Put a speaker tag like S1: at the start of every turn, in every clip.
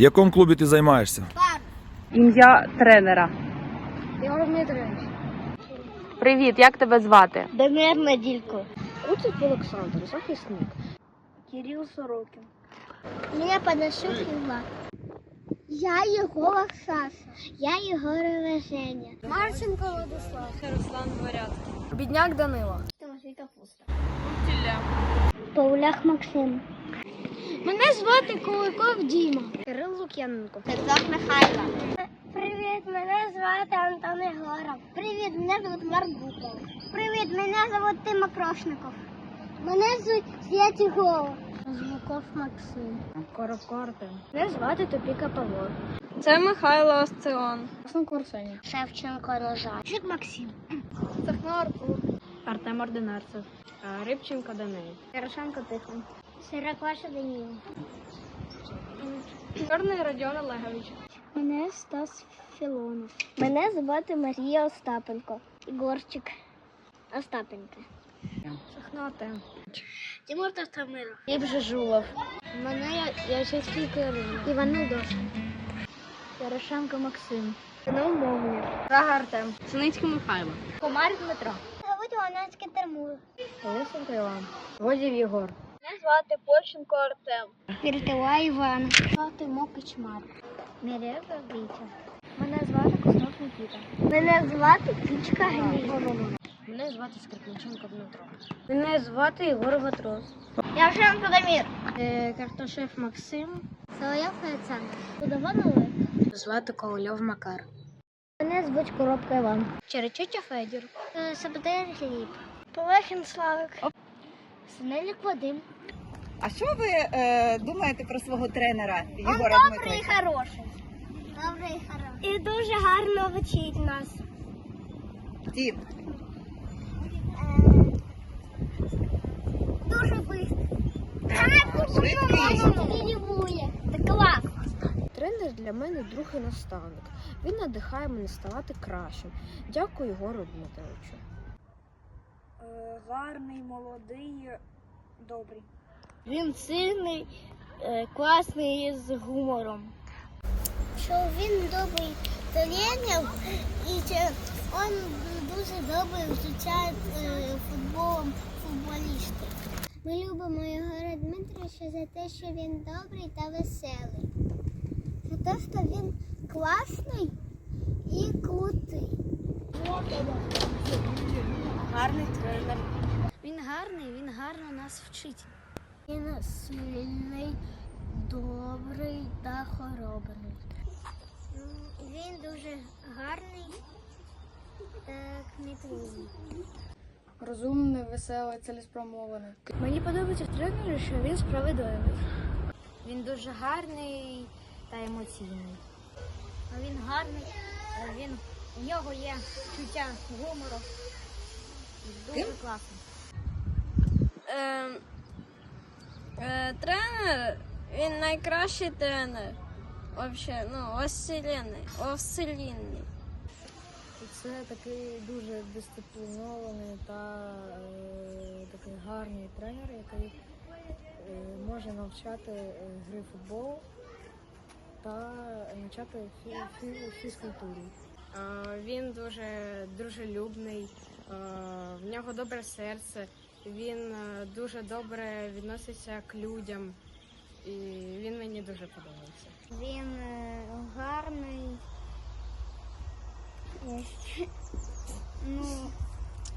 S1: В якому клубі ти займаєшся?
S2: Ім'я тренера.
S3: Ігор Дмитрович.
S2: Привіт, як тебе звати?
S3: Демир Неділько. Уцик Олександр, захисник. Кирил Сорокін. Мене Панасюк Ілла. Я Єгова Саша. Я Єгорова Женя. Марченко Владислав.
S2: Руслан Дворяцький.
S3: Бідняк Данила. Тимофій Капуста. Павлях Максим. Мене звати Куликов Діма. Кирил Лук'яненко. Терзак Михайло. Привіт, мене звати Антон Єгоров. Привіт, мене звати Марк Буков. Привіт, мене звати Тима Крошников. Мене звуть Святі Голов. Звуков Максим.
S2: Коробко
S3: Мене звати Топіка Павло.
S2: Це Михайло Осціон.
S3: Шевченко Ножа. Чик Максим.
S2: Сахно Артур. Артем Ординарцев. Рибченко Даниль.
S3: Ярошенко Тихон. Сирокваша Даніл.
S2: Чорний Родіон Олегович.
S3: Мене Стас Філонов. Мене звати Марія Остапенко. Ігорчик Остапенко.
S2: Сахно Артем.
S3: Тимур Товтамиров. Іб Жужулов. Мене Ящицький Кирило. Іван Недош. Ярошенко Максим. Панов Мовнір.
S2: Прага Артем. Синицький Михайло.
S3: Комар Дмитро. Зовуть Іванецький Термур.
S2: Лисенко Іван. Возів Єгор.
S3: Мене звати Польченко Артем. Віртила Іван. Звати Мокич Марк. Мірєва Вітя. Мене звати Коснов Нікіта. Мене звати Кічка Гній.
S2: Мене звати Скрипниченко Дмитро. Мене звати Єгор Ватрос.
S3: Явшенко Дамір.
S2: Е, Картошев Максим.
S3: Соловйов Олександр. Будован Олег.
S2: Звати Ковальов Макар.
S3: Мене звуть Коробка Іван.
S2: Черечетя Федір.
S3: Сабатер Гліб. Полехін Славик. Синелік Вадим.
S4: А що ви е, думаєте про свого тренера Єгора
S3: добрий і хороший. Добрий і хороший. І дуже гарно вчить нас.
S4: Дім,
S3: Дуже быстро.
S4: швидкий.
S3: Клас.
S2: Тренер для мене друг і наставник. Він надихає мене ставати кращим. Дякую Єгору Дмитровичу.
S3: Гарний, молодий, добрий. Він сильний, класний і з гумором. Що він добрий тренер і він дуже добре вивчає футболом футболістів. Ми любимо Єгора Дмитровича за те, що він добрий та веселий. За те, що він класний і крутий.
S2: Гарний тренер.
S3: Він гарний, він гарно нас вчить. Він сильний, добрий та хоробрий. Він дуже гарний та кмітливий.
S2: Розумний, веселий, цілеспрямований.
S3: Мені подобається в тренері, що він справедливий.
S2: Він дуже гарний та емоційний.
S3: Він гарний, він, у нього є чуття гумору. Дуже класно.
S5: Е, е, тренер, він найкращий тренер. Вообще, ну, вселенной, о.
S2: Це такий дуже дисциплінований та е, такий гарний тренер, який е, може навчати е, гри футболу та навчати фі- фі- фізкультурі.
S5: Він дуже дружелюбний, е, в нього добре серце, він е, дуже добре відноситься к людям. І він мені дуже подобається.
S3: Він е, гарний. Ну,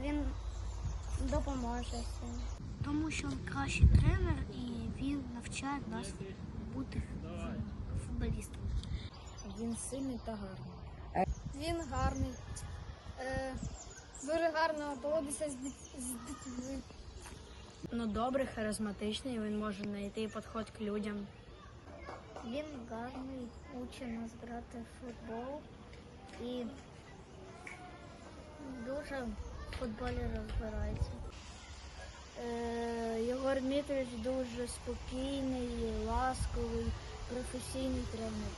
S3: він допоможе. Тому що він кращий тренер і він навчає нас бути футболістами.
S2: Він сильний та гарний.
S5: Він гарний, е, дуже гарно поводиться з, дитиною. Ну, добрий, харизматичний, він може знайти підход к людям.
S3: Він гарний, учить нас грати в футбол і дуже в футболі розбирається. Е, Єгор Дмитрович дуже спокійний, ласковий, професійний тренер.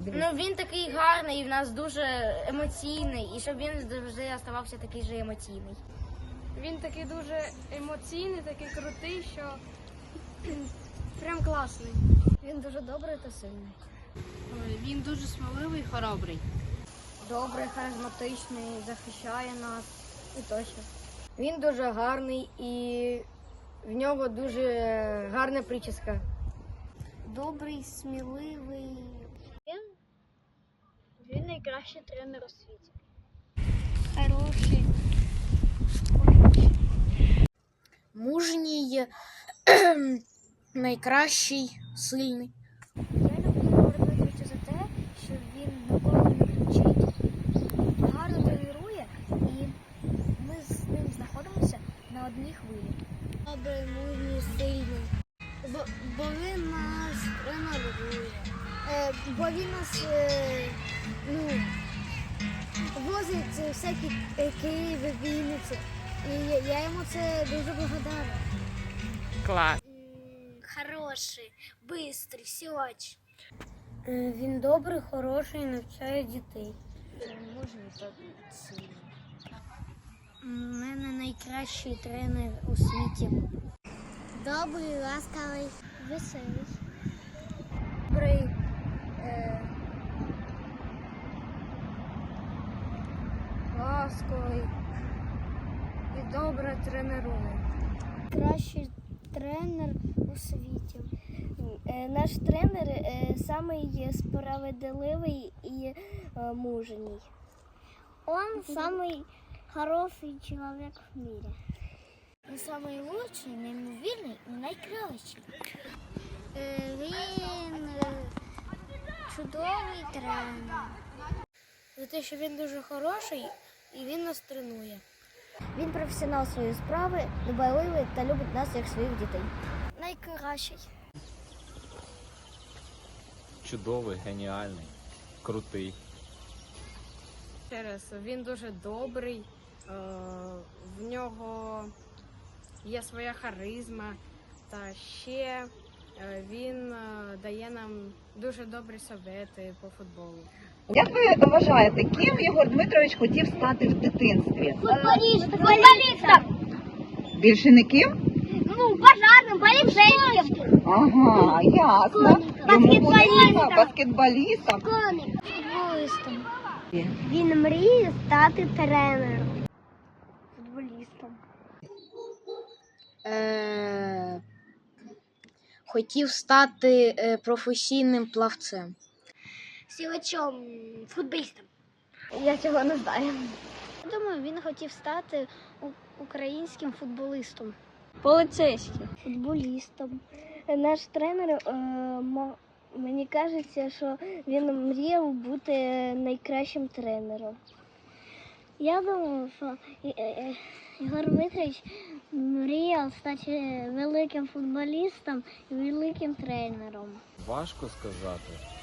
S3: Ну він такий гарний, і в нас дуже емоційний, і щоб він завжди оставався такий же емоційний.
S5: Він такий дуже емоційний, такий крутий, що прям класний.
S3: Він дуже добрий та сильний.
S5: Він дуже сміливий і хоробрий.
S2: Добрий, харизматичний, захищає нас і тощо. Він дуже гарний і в нього дуже гарна прическа.
S3: Добрий, сміливий. Він, він найкращий тренер у світі. Хороший.
S2: Мужній, найкращий, сильний.
S3: Я люблю Гордовича за те, що він ніколи не кричить, гарно тренує, і ми з ним знаходимося на одній хвилі. Добрий, мужній, сильний. Бо, бо він нас тренує. Е, бо він нас е, ну, возить всякі е, Києви, Вінниці. І я, я йому це дуже благодарна.
S5: Клас.
S3: Хороший, бистрий, силач.
S2: Е, Він добрий, хороший, навчає дітей.
S3: Мужній та сильний. У мене найкращий тренер у світі. Добрий, ласкавий, веселий.
S2: Добрий, е, ласковий добре тренує.
S3: Кращий тренер у світі. Е, Наш тренер е, самий справедливий і е, мужній. Он самый хороший человек в мире. Он самый лучший, неймовірний і найкращий. Він чудовий тренер.
S2: За те, що він дуже хороший і він нас тренує.
S3: Він професіонал своєї справи, дбайливий та любить нас як своїх дітей. Найкращий.
S1: чудовий, геніальний, крутий.
S5: Ще раз, він дуже добрий, е, в нього є своя харизма, та ще е, він е, дає нам дуже добрі совети по футболу.
S4: Як ви вважаєте, ким Єгор Дмитрович хотів стати в дитинстві?
S3: Футболіст, футболістом.
S4: Більше не ким?
S3: Ну, пожарним, поліцейським.
S4: Ага, ясно.
S3: Баскетболістом.
S4: баскетболістом.
S3: Футболістом. Він мріє стати тренером. Футболістом.
S2: Е, хотів стати е, професійним плавцем.
S3: Сілачом, футболістом. Я цього не знаю. Я думаю, він хотів стати українським футболістом.
S2: Поліцейським.
S3: Футболістом. Наш тренер, е, мені кажеться, що він мріяв бути найкращим тренером. Я думаю, що е, е, Ігор Дмитрович мріяв стати великим футболістом і великим тренером.
S1: Важко сказати.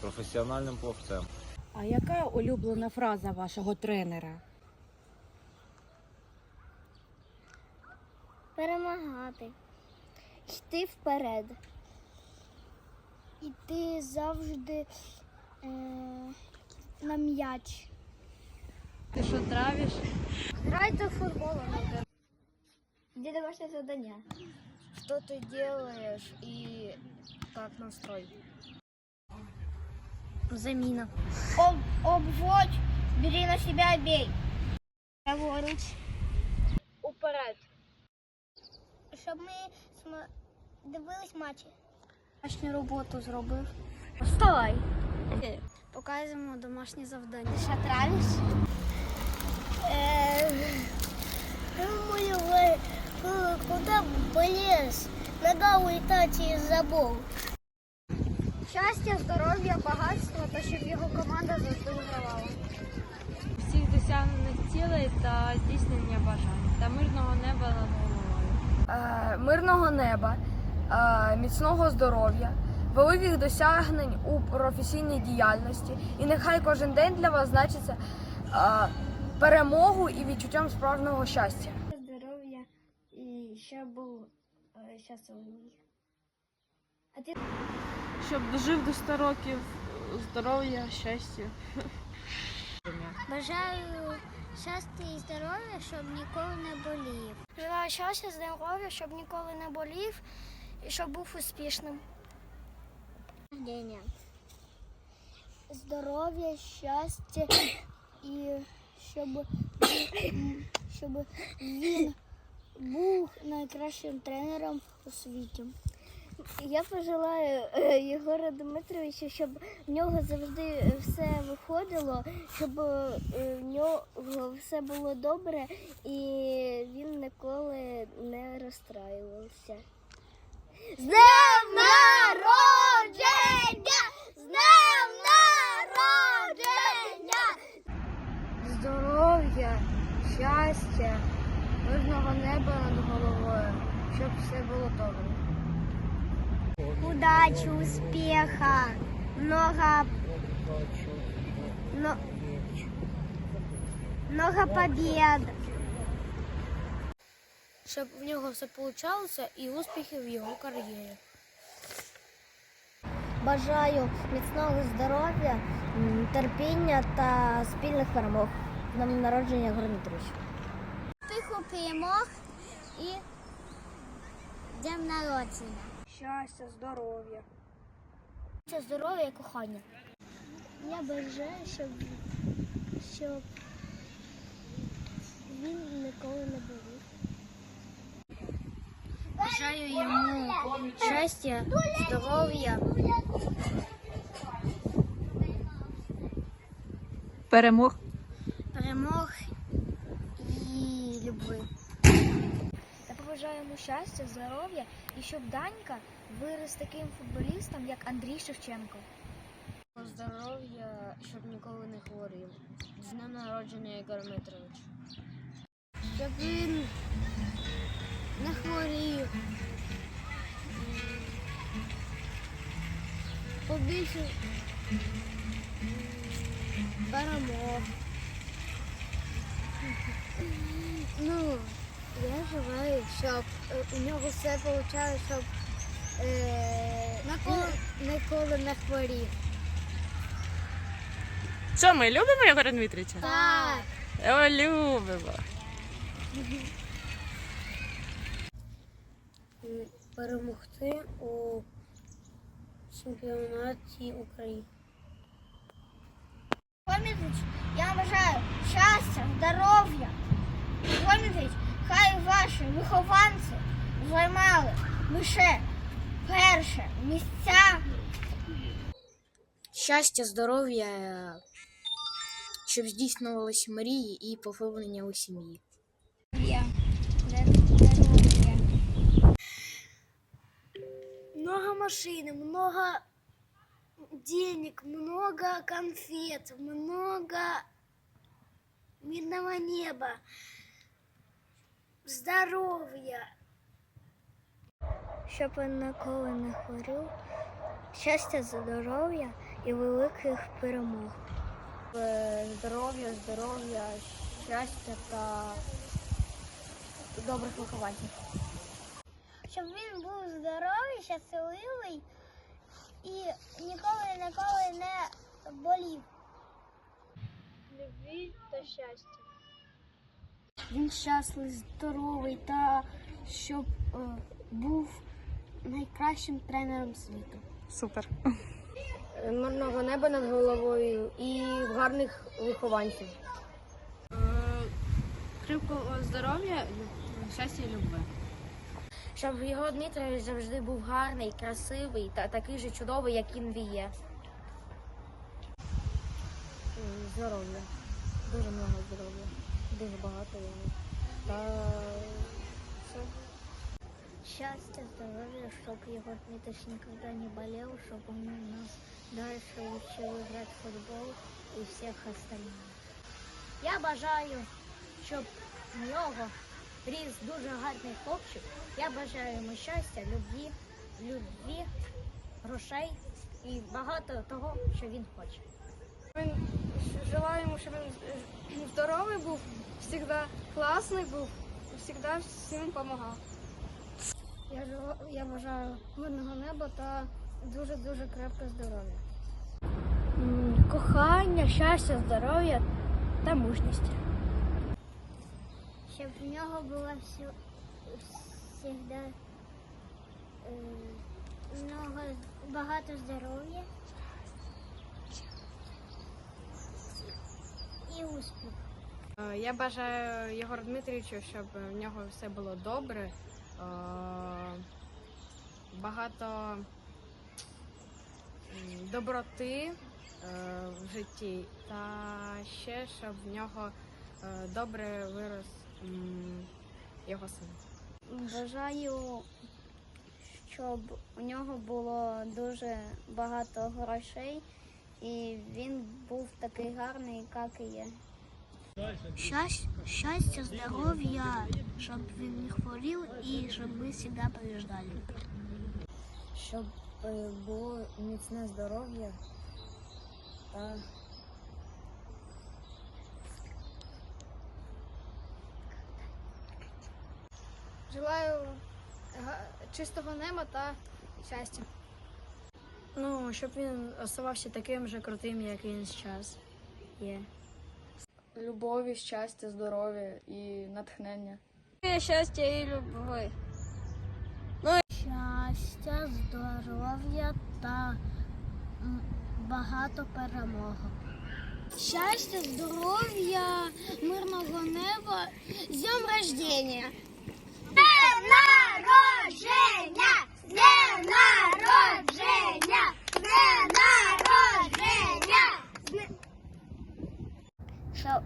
S1: Професіональним пловцем.
S6: А яка улюблена фраза вашого тренера?
S3: Перемагати, йти вперед. Іти завжди е, на м'яч.
S5: Ти що травиш?
S3: Грайте в футбол. Где домашнее задание?
S2: Что ты делаешь и как настрой?
S3: Заміна. Об, обводь, бери на себя, бей. Праворуч. Уперед. Щоб ми сма- дивились матчі. Домашню роботу зробив. Вставай. Показуємо домашнє завдання. Що травиш? Думаю, ви куди полез? Нога улетать із забору. Щастя, здоров'я, багатство та щоб його команда завжди вигравала.
S5: Всіх досягнених цілей та здійснення бажань та мирного неба над головою.
S2: Е, мирного неба, е, міцного здоров'я, великих досягнень у професійній діяльності. І нехай кожен день для вас значиться е, перемогу і відчуттям справжнього щастя.
S3: Здоров'я і щоб був щасливий. А ти
S5: Щоб дожив до 100 років здоров'я, щастя.
S3: бажаю щастя і здоров'я, щоб ніколи не болів. Бажаю щастя, здоров'я, щоб ніколи не болів і щоб був успішним. здоров'я, щастя і щоб, щоб він був найкращим тренером у світі. Я пожелаю е, Єгора Дмитровича, щоб в нього завжди все виходило, щоб е, в нього все було добре і він ніколи не розстраювався. З днем народження! З днем народження!
S2: Здоров'я, щастя, мирного неба над головою, щоб все було добре.
S3: Удачи, успеха, много, но- много побед.
S2: Щоб в нього все вийшло і успіхів в його кар'єрі.
S3: Бажаю міцного здоров'я, терпіння та спільних перемог. Днем народження Ігор Дмитрович. Успіху, перемог і днем народження.
S2: Щастя, здоров'я.
S3: Це здоров'я і кохання. Я бажаю, щоб, щоб він ніколи не болів. Бажаю йому щастя, здоров'я,
S4: Перемог.
S3: перемог і любви.
S2: Я побажаю йому щастя, здоров'я і щоб Данька вирос таким футболістом, як Андрій Шевченко.
S5: Здоров'я, щоб ніколи не хворів. З днем народження Ігор Дмитрович.
S3: Щоб він не хворів. Побільше перемог. Ну, я желаю, щоб е, у нього все вийшло, щоб е, ніколи, ніколи не хворів.
S7: Що ми любимо Єгора Дмитрича?
S3: Так.
S7: О, любимо.
S3: перемогти у чемпіонаті України. Пам'ятаєш, я бажаю щастя, здоров'я. Пам'ятаєш, хай ваші вихованці займали лише перше місця.
S5: Щастя, здоров'я, щоб здійснювалися мрії і поповнення у сім'ї.
S3: Много машин, много денег, много конфет, много мирного неба, здоров'я. Щоб він ніколи не хворів, щастя, здоров'я і великих перемог.
S2: Здоров'я, здоров'я, щастя та добрих вихованців.
S3: Щоб він був здоровий, щасливий і ніколи ніколи не болів. Любві та щастя. Він щасливий, здоровий та щоб е, був найкращим тренером світу.
S7: Супер.
S2: Мирного неба над головою і гарних вихованців.
S5: Крепкого здоров'я, щастя і любви.
S2: Щоб його Дмитрович завжди був гарний, красивий та такий же чудовий, як він є. Здоров'я. Дуже много здоров'я. Дуже багато його. Та все.
S3: Счастья, здоровья, чтобы его Дмитрич никогда не болел, чтобы он у нас дальше учил играть в футбол и всех остальных. Я бажаю, щоб в нього ріс дуже гарний хлопчик. Я бажаю йому щастя, любві, любві, грошей і багато того, що він хоче.
S2: Желаю йому, щоб він здоровий був, завжди класний був, завжди всім допомагав. Я, я бажаю мирного неба та дуже-дуже крепке здоров'я. Кохання, щастя, здоров'я та мужність.
S3: Щоб в нього було все, завжди е, много, багато здоров'я і успіх.
S5: Е, Я бажаю Єгору Дмитрійовичу, щоб в нього все було добре, е, багато доброти е, в житті, та ще щоб в нього добре вирос його син.
S3: Бажаю, щоб у нього було дуже багато грошей і він був такий гарний, як і є. Щастя, здоров'я, щоб він не хворів і щоб ми завжди побіждали.
S2: Щоб е, було міцне здоров'я та
S8: Желаю чистого неба та щастя.
S2: ну, щоб він оставався таким же крутим, як він зараз є.
S8: Любові, щастя, здоров'я і натхнення.
S2: Щастя і любові.
S3: Щастя, здоров'я та багато перемоги. Щастя, здоров'я, мирного неба, з днем днем народження! Днем народження! Днем народження! Щоб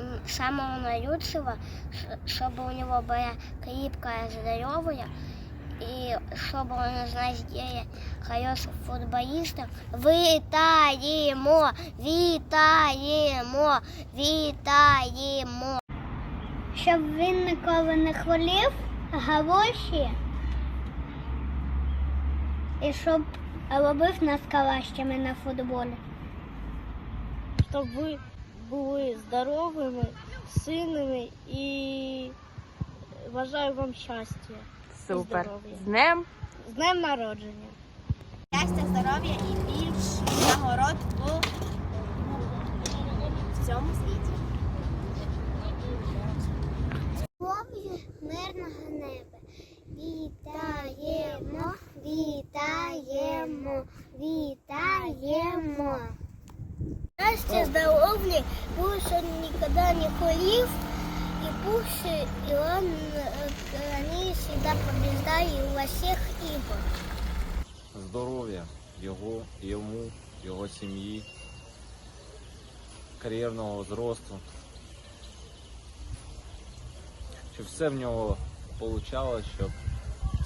S3: м, самого наилучшего, ш- чтобы у него была крепкая здоровье, и чтобы он из нас сделал хороших футболистов. Вітаємо! Вітаємо! Вітаємо! Щоб він ніколи не хвалив галоші і щоб робив нас кращими на футболі. Щоб ви були здоровими, сильними і бажаю вам щастя.
S7: Супер.
S3: Здоров'я.
S7: З днем.
S3: З днем народження!
S2: Щастя, здоров'я і більш нагород у цьому світі.
S3: Любов'ю мирного неба. Вітаємо, вітаємо, вітаємо. Щастя, здоров'я, пусть он никогда не хворів, и пусть и он, э, они всегда побеждали во всех играх.
S1: Здоров'я його, йому, його сім'ї, кар'єрного зросту. Щоб все в нього получалось, щоб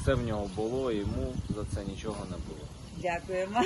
S1: все в нього було, і йому за це нічого не було.
S4: Дякуємо.